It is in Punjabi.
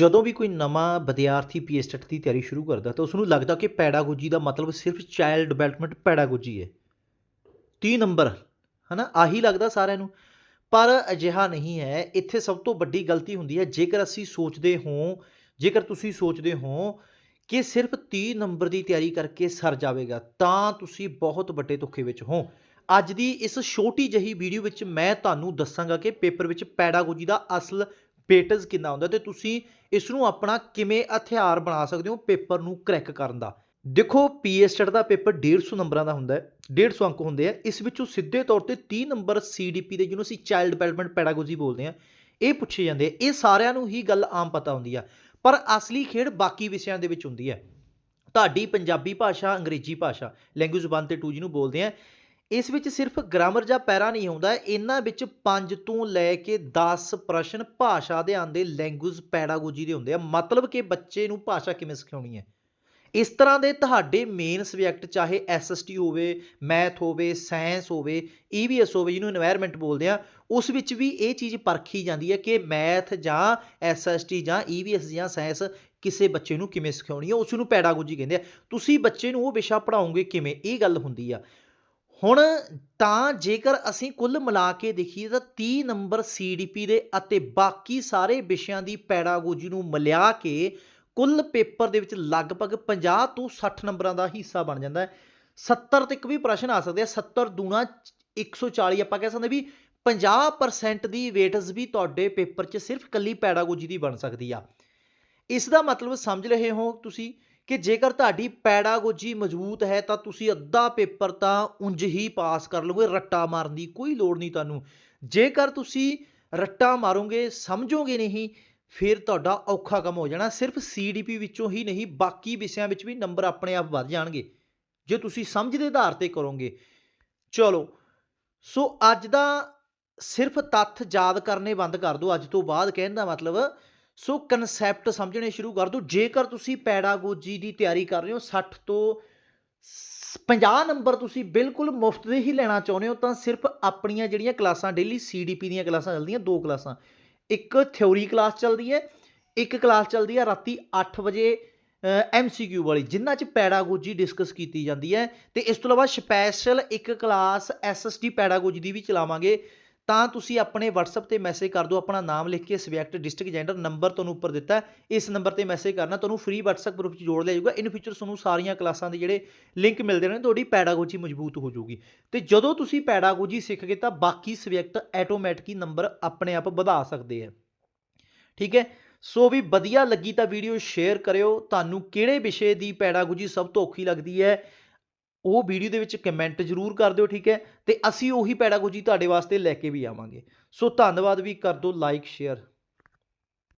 ਜਦੋਂ ਵੀ ਕੋਈ ਨਵਾਂ ਵਿਦਿਆਰਥੀ ਪੀਐਸਟੈਟ ਦੀ ਤਿਆਰੀ ਸ਼ੁਰੂ ਕਰਦਾ ਤਾਂ ਉਸ ਨੂੰ ਲੱਗਦਾ ਕਿ ਪੈਡਾਗੋਜੀ ਦਾ ਮਤਲਬ ਸਿਰਫ ਚਾਈਲਡ ਡਿਵੈਲਪਮੈਂਟ ਪੈਡਾਗੋਜੀ ਹੈ। 30 ਨੰਬਰ, ਹਨਾ? ਆਹੀ ਲੱਗਦਾ ਸਾਰਿਆਂ ਨੂੰ। ਪਰ ਅਜਿਹਾ ਨਹੀਂ ਹੈ। ਇੱਥੇ ਸਭ ਤੋਂ ਵੱਡੀ ਗਲਤੀ ਹੁੰਦੀ ਹੈ, ਜੇਕਰ ਅਸੀਂ ਸੋਚਦੇ ਹੋ, ਜੇਕਰ ਤੁਸੀਂ ਸੋਚਦੇ ਹੋ ਕਿ ਸਿਰਫ 30 ਨੰਬਰ ਦੀ ਤਿਆਰੀ ਕਰਕੇ ਸਰ ਜਾਵੇਗਾ, ਤਾਂ ਤੁਸੀਂ ਬਹੁਤ ਵੱਡੇ ਧੋਖੇ ਵਿੱਚ ਹੋ। ਅੱਜ ਦੀ ਇਸ ਛੋਟੀ ਜਹੀ ਵੀਡੀਓ ਵਿੱਚ ਮੈਂ ਤੁਹਾਨੂੰ ਦੱਸਾਂਗਾ ਕਿ ਪੇਪਰ ਵਿੱਚ ਪੈਡਾਗੋਜੀ ਦਾ ਅਸਲ ਪੇਟਸ ਕਿੰਨਾ ਹੁੰਦਾ ਤੇ ਤੁਸੀਂ ਇਸ ਨੂੰ ਆਪਣਾ ਕਿਵੇਂ ਹਥਿਆਰ ਬਣਾ ਸਕਦੇ ਹੋ ਪੇਪਰ ਨੂੰ ਕਰੈਕ ਕਰਨ ਦਾ? ਦੇਖੋ ਪੀਐਸਟੈਟ ਦਾ ਪੇਪਰ 150 ਨੰਬਰਾਂ ਦਾ ਹੁੰਦਾ ਹੈ 150 ਅੰਕ ਹੁੰਦੇ ਆ, ਇਸ ਵਿੱਚੋਂ ਸਿੱਧੇ ਤੌਰ ਤੇ 30 ਨੰਬਰ ਸੀਡੀਪੀ ਦੇ ਜਿਹਨੂੰ ਅਸੀਂ ਚਾਈਲਡ ਡਿਵੈਲਪਮੈਂਟ ਪੈਡਾਗੋਜੀ ਬੋਲਦੇ ਆ ਇਹ ਪੁੱਛੇ ਜਾਂਦੇ ਆ, ਇਹ ਸਾਰਿਆਂ ਨੂੰ ਹੀ ਗੱਲ ਆਮ ਪਤਾ ਹੁੰਦੀ ਆ, ਪਰ ਅਸਲੀ ਖੇਡ ਬਾਕੀ ਵਿਸ਼ਿਆਂ ਦੇ ਵਿੱਚ ਹੁੰਦੀ ਹੈ। ਤੁਹਾਡੀ ਪੰਜਾਬੀ ਭਾਸ਼ਾ, ਅੰਗਰੇਜ਼ੀ ਭਾਸ਼ਾ ਲੈਂਗੁਏਜ 1 ਤੇ 2 ਜਿਹਨੂੰ ਬੋਲਦੇ ਆ ਇਸ ਵਿੱਚ ਸਿਰਫ ਗ੍ਰਾਮਰ ਜਾਂ ਪੈਰਾ ਨਹੀਂ ਹੁੰਦਾ, ਇਹਨਾਂ ਵਿੱਚ ਪੰਜ ਤੋਂ ਲੈ ਕੇ 10 ਪ੍ਰਸ਼ਨ ਭਾਸ਼ਾ ਦੇ ਦੇ ਲੈਂਗੁਏਜ ਪੈਡਾਗੋਜੀ ਦੇ ਹੁੰਦੇ ਆ। ਮਤਲਬ ਕਿ ਬੱਚੇ ਨੂੰ ਭਾਸ਼ਾ ਕਿਵੇਂ ਸਿਖਾਉਣੀ ਹੈ? ਇਸ ਤਰ੍ਹਾਂ ਦੇ ਤੁਹਾਡੇ ਮੇਨ ਸਬਜੈਕਟ ਚਾਹੇ ਐਸਐਸਟੀ ਹੋਵੇ ਮੈਥ ਹੋਵੇ ਸਾਇੰਸ ਹੋਵੇ ਈਵੀਐਸ ਹੋਵੇ, ਜਿਹਨੂੰ এনवायरमेंट ਬੋਲਦੇ ਆ, ਉਸ ਵਿੱਚ ਵੀ ਇਹ ਚੀਜ਼ ਪਰਖੀ ਜਾਂਦੀ ਹੈ ਕਿ ਮੈਥ ਜਾਂ ਐਸਐਸਟੀ ਜਾਂ ਈਵੀਐਸ ਜਾਂ ਸਾਇੰਸ ਕਿਸੇ ਬੱਚੇ ਨੂੰ ਕਿਵੇਂ ਸਿਖਾਉਣੀ ਹੈ, ਉਸ ਨੂੰ ਪੈਡਾਗੋਜੀ ਕਹਿੰਦੇ ਆ। ਤੁਸੀਂ ਬੱਚੇ ਨੂੰ ਉਹ ਵਿਸ਼ਾ ਪੜਾਉਂਗੇ ਕਿਵੇਂ? ਇਹ ਗੱਲ ਹੁੰਦੀ ਆ। ਹੁਣ ਤਾਂ ਜੇਕਰ ਅਸੀਂ ਕੁੱਲ ਮਿਲਾ ਕੇ ਦੇਖੀਏ ਤਾਂ 30 ਨੰਬਰ ਸੀਡੀਪੀ ਦੇ ਅਤੇ ਬਾਕੀ ਸਾਰੇ ਵਿਸ਼ਿਆਂ ਦੀ ਪੈਡਾਗੋਜੀ ਨੂੰ ਮਿਲਾ ਕੇ ਕੁੱਲ ਪੇਪਰ ਦੇ ਵਿੱਚ ਲਗਭਗ 50 ਤੋਂ 60 ਨੰਬਰਾਂ ਦਾ ਹਿੱਸਾ ਬਣ ਜਾਂਦਾ ਹੈ। 70 ਤੱਕ ਵੀ ਪ੍ਰਸ਼ਨ ਆ ਸਕਦੇ ਆ। 70 ਦੂਣਾ 140 ਆਪਾਂ ਕਹਿ ਸਕਦੇ ਵੀ 50% ਦੀ ਵੇਟਸ ਵੀ ਤੁਹਾਡੇ ਪੇਪਰ 'ਚ ਸਿਰਫ ਕੱਲੀ ਪੈਡਾਗੋਜੀ ਦੀ ਬਣ ਸਕਦੀ ਆ। ਇਸ ਦਾ ਮਤਲਬ ਸਮਝ ਰਹੇ ਹੋ ਤੁਸੀਂ? ਕਿ ਜੇਕਰ ਤੁਹਾਡੀ ਪੈਡਾਗੋਜੀ ਮਜ਼ਬੂਤ ਹੈ ਤਾਂ ਤੁਸੀਂ ਅੱਧਾ ਪੇਪਰ ਤਾਂ ਉਂਝ ਹੀ ਪਾਸ ਕਰ ਲਓਗੇ ਰੱਟਾ ਮਾਰਨ ਦੀ ਕੋਈ ਲੋੜ ਨਹੀਂ ਤੁਹਾਨੂੰ। ਜੇਕਰ ਤੁਸੀਂ ਰੱਟਾ ਮਾਰੋਗੇ, ਸਮਝੋਗੇ ਨਹੀਂ, ਫਿਰ ਤੁਹਾਡਾ ਔਖਾ ਕੰਮ ਹੋ ਜਾਣਾ। ਸਿਰਫ ਸੀਡੀਪੀ ਵਿੱਚੋਂ ਹੀ ਨਹੀਂ, ਬਾਕੀ ਵਿਸ਼ਿਆਂ ਵਿੱਚ ਵੀ ਨੰਬਰ ਆਪਣੇ ਆਪ ਵੱਧ ਜਾਣਗੇ। ਜੇ ਤੁਸੀਂ ਸਮਝ ਦੇ ਆਧਾਰ ਤੇ ਕਰੋਗੇ। ਚਲੋ, ਸੋ ਅੱਜ ਦਾ ਸਿਰਫ ਤੱਥ ਯਾਦ ਕਰਨੇ ਬੰਦ ਕਰ ਦਿਓ। ਅੱਜ ਤੋਂ ਬਾਅਦ ਕਹਿਣ ਦਾ ਮਤਲਬ ਸੋ ਕਨਸੈਪਟ ਸਮਝਣੇ ਸ਼ੁਰੂ ਕਰ ਦਿਓ। ਜੇਕਰ ਤੁਸੀਂ ਪੈਡਾਗੋਜੀ ਦੀ ਤਿਆਰੀ ਕਰ ਰਹੇ ਹੋ 60 ਤੋਂ 50 ਨੰਬਰ ਤੁਸੀਂ ਬਿਲਕੁਲ ਮੁਫਤ ਦੇ ਹੀ ਲੈਣਾ ਚਾਹੁੰਦੇ ਹੋ, ਤਾਂ ਸਿਰਫ ਆਪਣੀਆਂ ਜਿਹੜੀਆਂ ਕਲਾਸਾਂ ਡੇਲੀ ਸੀਡੀਪੀ ਦੀਆਂ ਕਲਾਸਾਂ ਚੱਲਦੀਆਂ, ਦੋ ਕਲਾਸਾਂ। ਇੱਕ ਥਿਉਰੀ ਕਲਾਸ ਚੱਲਦੀ ਹੈ, ਇੱਕ ਕਲਾਸ ਚੱਲਦੀ ਹੈ ਰਾਤੀ 8 ਵਜੇ ਐਮਸੀਕਿਊ ਵਾਲੀ ਜਿਨ੍ਹਾਂ 'ਚ ਪੈਡਾਗੋਜੀ ਡਿਸਕਸ ਕੀਤੀ ਜਾਂਦੀ ਹੈ। ਤੇ ਇਸ ਤੋਂ ਇਲਾਵਾ ਸਪੈਸ਼ਲ ਇੱਕ ਕਲਾਸ ਐਸਐਸਟੀ ਪੈਡਾਗੋਜੀ ਦੀ ਵੀ ਚਲਾਵਾਂਗੇ। ਤਾਂ ਤੁਸੀਂ ਆਪਣੇ WhatsApp ਤੇ ਮੈਸੇਜ ਕਰ ਦਿਓ, ਆਪਣਾ ਨਾਮ ਲਿਖ ਕੇ ਸਬਜੈਕਟ ਡਿਸਟ੍ਰਿਕਟ ਜੈਂਡਰ ਨੰਬਰ ਤੁਹਾਨੂੰ ਉੱਪਰ ਦਿੱਤਾ ਇਸ ਨੰਬਰ ਤੇ ਮੈਸੇਜ ਕਰਨਾ, ਤੁਹਾਨੂੰ ਫ੍ਰੀ WhatsApp ਗਰੁੱਪ 'ਚ ਜੋੜ ਲਿਆ ਜਾਊਗਾ। ਇਨ ਫਿਊਚਰ ਤੁਹਾਨੂੰ ਸਾਰੀਆਂ ਕਲਾਸਾਂ ਦੇ ਜਿਹੜੇ ਲਿੰਕ ਮਿਲਦੇ ਨੇ ਤੁਹਾਡੀ ਪੈਡਾਗੋਜੀ ਮਜ਼ਬੂਤ ਹੋ ਜਾਊਗੀ। ਤੇ ਜਦੋਂ ਤੁਸੀਂ ਪੈਡਾਗੋਜੀ ਸਿੱਖ ਗਏ ਤਾਂ ਬਾਕੀ ਸਬਜੈਕਟ ਆਟੋਮੈਟਿਕ ਨੰਬਰ ਆਪਣੇ ਆਪ ਵਧਾ ਸਕਦੇ ਆ ਠੀਕ ਹੈ? ਸੋ ਵੀ ਵਧੀਆ ਲੱਗੀ ਤਾਂ ਵੀਡੀਓ ਸ਼ੇਅਰ ਕਰਿਓ। ਤੁਹਾਨੂੰ ਕਿਹੜੇ ਵਿਸ਼ੇ ਦੀ ਪੈਡਾਗੋਜੀ ਸਭ ਤੋਂ ਔਖੀ ਲੱਗਦੀ ਹੈ? ਉਹ ਵੀਡੀਓ ਦੇ ਵਿੱਚ ਕਮੈਂਟ ਜ਼ਰੂਰ ਕਰ ਦਿਓ, ਠੀਕ ਹੈ? ਤੇ ਅਸੀਂ ਉਹੀ ਪੈਡਾਗੋਜੀ ਤੁਹਾਡੇ ਵਾਸਤੇ ਲੈ ਕੇ ਵੀ ਆਵਾਂਗੇ। ਸੋ ਧੰਨਵਾਦ ਵੀ, ਕਰ ਦਿਓ ਲਾਈਕ ਸ਼ੇਅਰ